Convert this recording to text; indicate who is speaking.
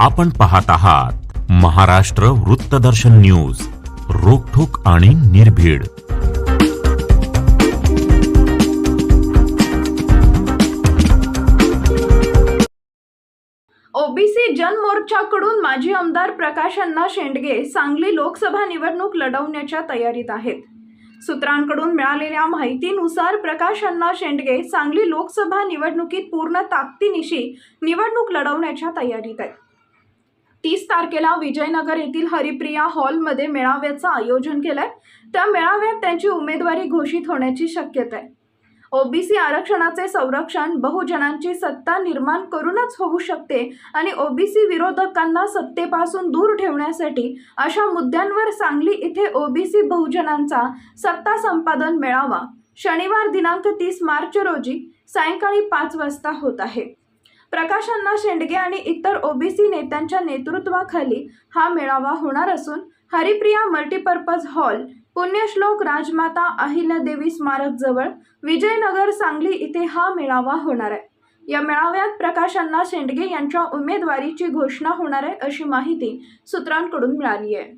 Speaker 1: आपण पाहत आहात महाराष्ट्र वृत्तदर्शन न्यूज रोखोक आणि निर्भीड.
Speaker 2: ओबीसी जनमोर्चाकडून माजी आमदार प्रकाश अण्णा शेंडगे सांगली लोकसभा निवडणूक लढवण्याच्या तयारीत आहेत. सूत्रांकडून मिळालेल्या माहितीनुसार प्रकाश अण्णा शेंडगे सांगली लोकसभा निवडणुकीत पूर्ण ताकदीनिशी निवडणूक लढवण्याच्या तयारीत आहेत. तीस तारखेला विजयनगर येथील हरिप्रिया हॉलमध्ये मेळाव्याचं आयोजन केलं आहे त्या मेळाव्यात त्यांची उमेदवारी घोषित होण्याची शक्यता आहे ओबीसी आरक्षणाचे संरक्षण बहुजनांची सत्ता निर्माण करूनच होऊ शकते आणि ओबीसी विरोधकांना सत्तेपासून दूर ठेवण्यासाठी अशा मुद्द्यांवर सांगली इथे ओबीसी बहुजनांचा सत्ता संपादन मेळावा शनिवार दिनांक तीस मार्च रोजी सायंकाळी पाच वाजता होत आहे. प्रकाशांना शेंडगे आणि इतर ओबीसी नेत्यांच्या नेतृत्वाखाली हा मेळावा होणार असून हरिप्रिया मल्टीपर्पज हॉल पुण्यश्लोक राजमाता अहिल्यादेवी स्मारक जवळ विजयनगर सांगली इथे हा मेळावा होणार आहे. या मेळाव्यात प्रकाशांना शेंडगे यांच्या उमेदवारीची घोषणा होणार आहे अशी माहिती सूत्रांकडून मिळाली आहे.